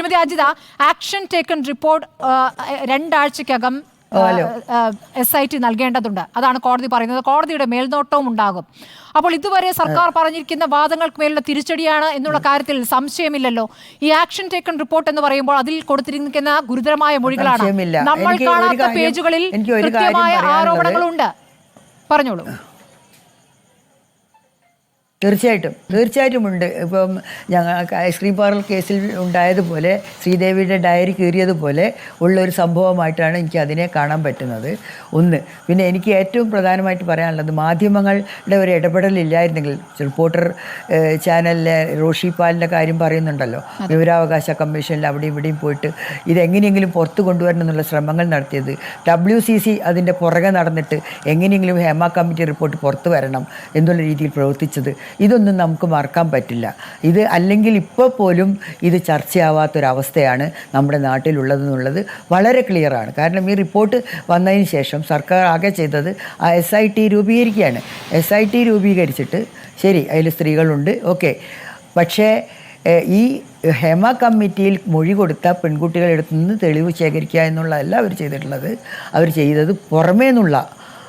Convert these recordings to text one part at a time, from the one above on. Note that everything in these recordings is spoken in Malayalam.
Shrimati Ajitha action taken report രണ്ടാഴ്ചക്കകം S I T നൽകേണ്ടതുണ്ട്. അതാണ് കോടതി പറയുന്നത്. കോടതിയുടെ മേൽനോട്ടവും ഉണ്ടാകും. അപ്പോൾ ഇതുവരെ സർക്കാർ പറഞ്ഞിരിക്കുന്ന വാദങ്ങൾക്ക് മേലുള്ള തിരിച്ചടിയാണ് എന്നുള്ള കാര്യത്തിൽ സംശയമില്ലല്ലോ. ഈ ആക്ഷൻ ടേക്കൺ റിപ്പോർട്ട് എന്ന് പറയുമ്പോൾ അതിൽ കൊടുത്തിരിക്കുന്ന ഗുരുതരമായ മൊഴികളാണ്. നമ്മൾ കാണാത്ത പേജുകളിൽ കൃത്യമായ ആരോപണങ്ങളുണ്ട്. പറഞ്ഞോളൂ. തീർച്ചയായിട്ടും. തീർച്ചയായിട്ടും ഉണ്ട് ഇപ്പം ഞങ്ങൾ ഐസ്ക്രീം പാർലർ കേസിൽ ഉണ്ടായതുപോലെ ശ്രീദേവിയുടെ ഡയറി കീറിയതുപോലെ ഉള്ള ഒരു സംഭവമായിട്ടാണ് എനിക്ക് അതിനെ കാണാൻ പറ്റുന്നത്. ഒന്ന് പിന്നെ എനിക്ക് ഏറ്റവും പ്രധാനമായിട്ട് പറയാനുള്ളത് മാധ്യമങ്ങളുടെ ഒരു ഇടപെടലില്ലായിരുന്നെങ്കിൽ റിപ്പോർട്ടർ ചാനലിലെ റോഷി പാലിന്റെ കാര്യം പറയുന്നുണ്ടല്ലോ. വിവരാവകാശ കമ്മീഷനിൽ അവിടെയും ഇവിടെയും പോയിട്ട് ഇതെങ്ങനെയെങ്കിലും പുറത്തു കൊണ്ടുവരണം എന്നുള്ള ശ്രമങ്ങൾ നടത്തിയത്. ഡബ്ല്യു സി സി അതിന്റെ പുറകെ നടന്നിട്ട് എങ്ങനെയെങ്കിലും ഹേമ കമ്മിറ്റി റിപ്പോർട്ട് പുറത്തു വരണം എന്നുള്ള രീതിയിൽ പ്രവർത്തിച്ചത്. ഇതൊന്നും നമുക്ക് മറക്കാൻ പറ്റില്ല. ഇത് അല്ലെങ്കിൽ ഇപ്പോൾ പോലും ഇത് ചർച്ചയാവാത്തൊരവസ്ഥയാണ് നമ്മുടെ നാട്ടിലുള്ളതെന്നുള്ളത് വളരെ ക്ലിയറാണ് കാരണം ഈ റിപ്പോർട്ട് വന്നതിന് ശേഷം സർക്കാർ ആകെ ചെയ്തത് ആ എസ് ഐ ടി രൂപീകരിക്കുകയാണ്. എസ് ഐ ടി രൂപീകരിച്ചിട്ട് ശരി അതിൽ സ്ത്രീകളുണ്ട് ഓക്കെ. പക്ഷേ ഈ ഹെമ കമ്മിറ്റിയിൽ മൊഴി കൊടുത്ത പെൺകുട്ടികളെടുത്തുനിന്ന് നിന്ന് തെളിവ് ശേഖരിക്കുക എന്നുള്ളതല്ല അവർ ചെയ്തിട്ടുള്ളത്. അവർ ചെയ്തത് പുറമേ നിന്നുള്ള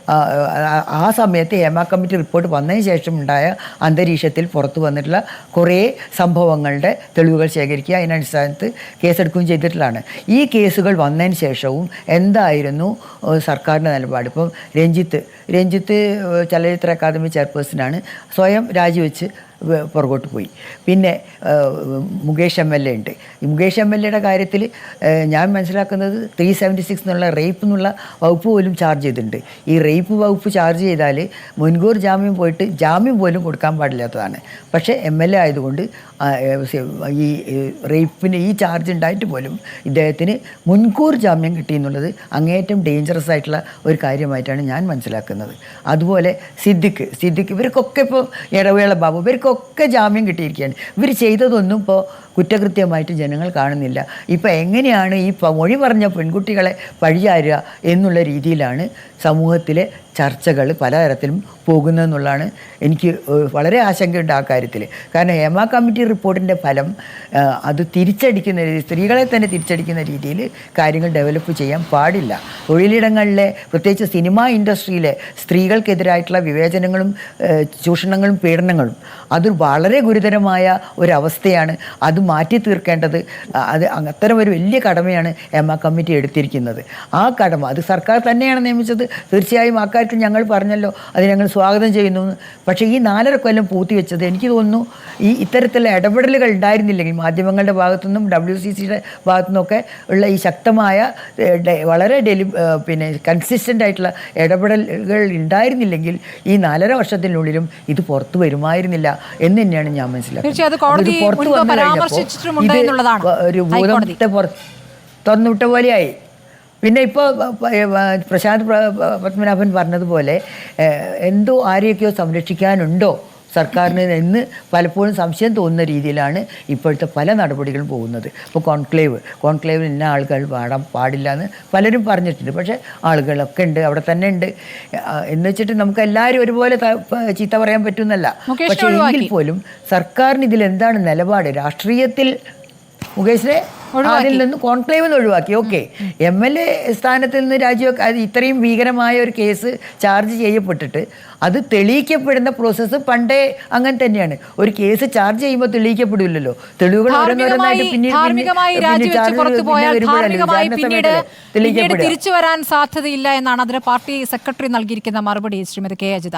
ആ, സമയത്ത് ഹേമ കമ്മിറ്റി റിപ്പോർട്ട് വന്നതിന് ശേഷം ഉണ്ടായ അന്തരീക്ഷത്തിൽ പുറത്തു വന്നിട്ടുള്ള കുറേ സംഭവങ്ങളുടെ തെളിവുകൾ ശേഖരിക്കുക അതിനടിസ്ഥാനത്ത് കേസെടുക്കുകയും ചെയ്തിട്ടുള്ളതാണ്. ഈ കേസുകൾ വന്നതിന് ശേഷവും എന്തായിരുന്നു സർക്കാരിന്റെ നിലപാട്? ഇപ്പം രഞ്ജിത്ത് രഞ്ജിത്ത് ചലച്ചിത്ര അക്കാദമി ചെയർപേഴ്സണാണ്. സ്വയം രാജിവെച്ച് പുറകോട്ട് പോയി. പിന്നെ മുകേഷ് എം എൽ എ ഉണ്ട്. ഈ മുകേഷ് എം എൽ എയുടെ കാര്യത്തിൽ ഞാൻ മനസ്സിലാക്കുന്നത് ത്രീ സെവന്റി സിക്സ് എന്നുള്ള റേപ്പ് എന്നുള്ള വകുപ്പ് പോലും ചാർജ് ചെയ്തിട്ടുണ്ട്. ഈ റേപ്പ് വകുപ്പ് ചാർജ് ചെയ്താൽ മുൻകൂർ ജാമ്യം പോയിട്ട് ജാമ്യം പോലും കൊടുക്കാൻ പാടില്ലാത്തതാണ്. പക്ഷേ എം എൽ എ ആയതുകൊണ്ട് ഈ റേപ്പിന് ഈ ചാർജ് ഉണ്ടായിട്ട് പോലും ഇദ്ദേഹത്തിന് മുൻകൂർ ജാമ്യം കിട്ടി എന്നുള്ളത് അങ്ങേയറ്റം ഡേഞ്ചറസ് ആയിട്ടുള്ള ഒരു കാര്യമായിട്ടാണ് ഞാൻ മനസ്സിലാക്കുന്നത്. അതുപോലെ സിദ്ദിഖ് സിദ്ദിഖ് ഇവർക്കൊക്കെ ഇപ്പോൾ ഇടവേള ബാബു ഇവർക്കൊക്കെ ജാമ്യം കിട്ടിയിരിക്കുകയാണ്. ഇവർ ചെയ്തതൊന്നും ഇപ്പോൾ കുറ്റകൃത്യമായിട്ട് ജനങ്ങൾ കാണുന്നില്ല. ഇപ്പം എങ്ങനെയാണ് ഈ മൊഴി പറഞ്ഞ പെൺകുട്ടികളെ പഴിചാരുക എന്നുള്ള രീതിയിലാണ് സമൂഹത്തിലെ ചർച്ചകൾ പലതരത്തിലും പോകുന്നതെന്നുള്ളതാണ് എനിക്ക് വളരെ ആശങ്കയുണ്ട് ആ കാര്യത്തിൽ കാരണം ഹേമ കമ്മിറ്റി റിപ്പോർട്ടിന്റെ ഫലം അത് തിരിച്ചടിക്കുന്ന രീതി സ്ത്രീകളെ തന്നെ തിരിച്ചടിക്കുന്ന രീതിയിൽ കാര്യങ്ങൾ ഡെവലപ്പ് ചെയ്യാൻ പാടില്ല. തൊഴിലിടങ്ങളിലെ പ്രത്യേകിച്ച് സിനിമാ ഇൻഡസ്ട്രിയിലെ സ്ത്രീകൾക്കെതിരായിട്ടുള്ള വിവേചനങ്ങളും ചൂഷണങ്ങളും പീഡനങ്ങളും അത് വളരെ ഗുരുതരമായ ഒരവസ്ഥയാണ്. അത് മാറ്റി തീർക്കേണ്ടത് അത് അത്തരം ഒരു വലിയ കടമയാണ് എം ആ കമ്മിറ്റി എടുത്തിരിക്കുന്നത്. ആ കടമ അത് സർക്കാർ തന്നെയാണ് നിയമിച്ചത്. തീർച്ചയായും ആ കാര്യത്തിൽ ഞങ്ങൾ പറഞ്ഞല്ലോ അത് ഞങ്ങൾ സ്വാഗതം ചെയ്യുന്നു. പക്ഷേ ഈ നാലര കൊല്ലം പൂത്തി വെച്ചത് എനിക്ക് തോന്നുന്നു ഈ ഇത്തരത്തിലുള്ള ഇടപെടലുകൾ ഉണ്ടായിരുന്നില്ലെങ്കിൽ മാധ്യമങ്ങളുടെ ഭാഗത്തുനിന്നും ഡബ്ല്യു സി സിയുടെ ഭാഗത്തുനിന്നൊക്കെ ഉള്ള ഈ ശക്തമായ വളരെ ഡെലി പിന്നെ കൺസിസ്റ്റന്റ് ആയിട്ടുള്ള ഇടപെടലുകൾ ഉണ്ടായിരുന്നില്ലെങ്കിൽ ഈ നാലര വർഷത്തിനുള്ളിലും ഇത് പുറത്തു വരുമായിരുന്നില്ല എന്ന് തന്നെയാണ് ഞാൻ മനസ്സിലാക്കുന്നത്. പരാമർശിച്ചിട്ടുമുണ്ട് എന്നുള്ളതാണ്. ഒരു ഹൈക്കോടതി. ഭൂതത്തെ പുറത്ത് തുറന്നുവിട്ട പോലെയായി. പിന്നെ ഇപ്പോൾ പ്രശാന്ത് പത്മനാഭൻ പറഞ്ഞതുപോലെ എന്തോ ആരെയൊക്കെയോ സംരക്ഷിക്കാനുണ്ടോ? സർക്കാരിന് എന്ന് പലപ്പോഴും സംശയം തോന്നുന്ന രീതിയിലാണ് ഇപ്പോഴത്തെ പല നടപടികളും പോകുന്നത്. ഇപ്പോൾ കോൺക്ലേവ് കോൺക്ലേവിൽ ഇന്ന ആളുകൾ പാടാൻ പാടില്ല എന്ന് പലരും പറഞ്ഞിട്ടുണ്ട്. പക്ഷേ ആളുകളൊക്കെ ഉണ്ട് അവിടെ തന്നെ ഉണ്ട്. എന്ന് വെച്ചിട്ട് നമുക്ക് എല്ലാവരും ഒരുപോലെ ചീത്ത പറയാൻ പറ്റുന്നല്ല. പക്ഷേ എങ്കിൽ പോലും സർക്കാരിന് ഇതിൽ എന്താണ് നിലപാട്? രാഷ്ട്രീയത്തിൽ മുകേഷിനെ അതിൽ നിന്ന് കോൺക്ലേവ് നിന്ന് ഒഴിവാക്കി. ഓക്കെ. എം എൽ എ സ്ഥാനത്ത് നിന്ന് രാജിവെക്ക അത് ഇത്രയും ഭീകരമായ ഒരു കേസ് ചാർജ് ചെയ്യപ്പെട്ടിട്ട് അത് തെളിയിക്കപ്പെടുന്ന പ്രോസസ്സ് പണ്ടേ അങ്ങനെ തന്നെയാണ്. ഒരു കേസ് ചാർജ് ചെയ്യുമ്പോൾ തെളിയിക്കപ്പെടില്ലല്ലോ. തെളിവുകൾ പിന്നീട് തിരിച്ചു വരാൻ സാധ്യതയില്ല എന്നാണ് അതിന് പാർട്ടി സെക്രട്ടറി നൽകിയിരിക്കുന്ന മറുപടി ശ്രീമതി കെ അജിത.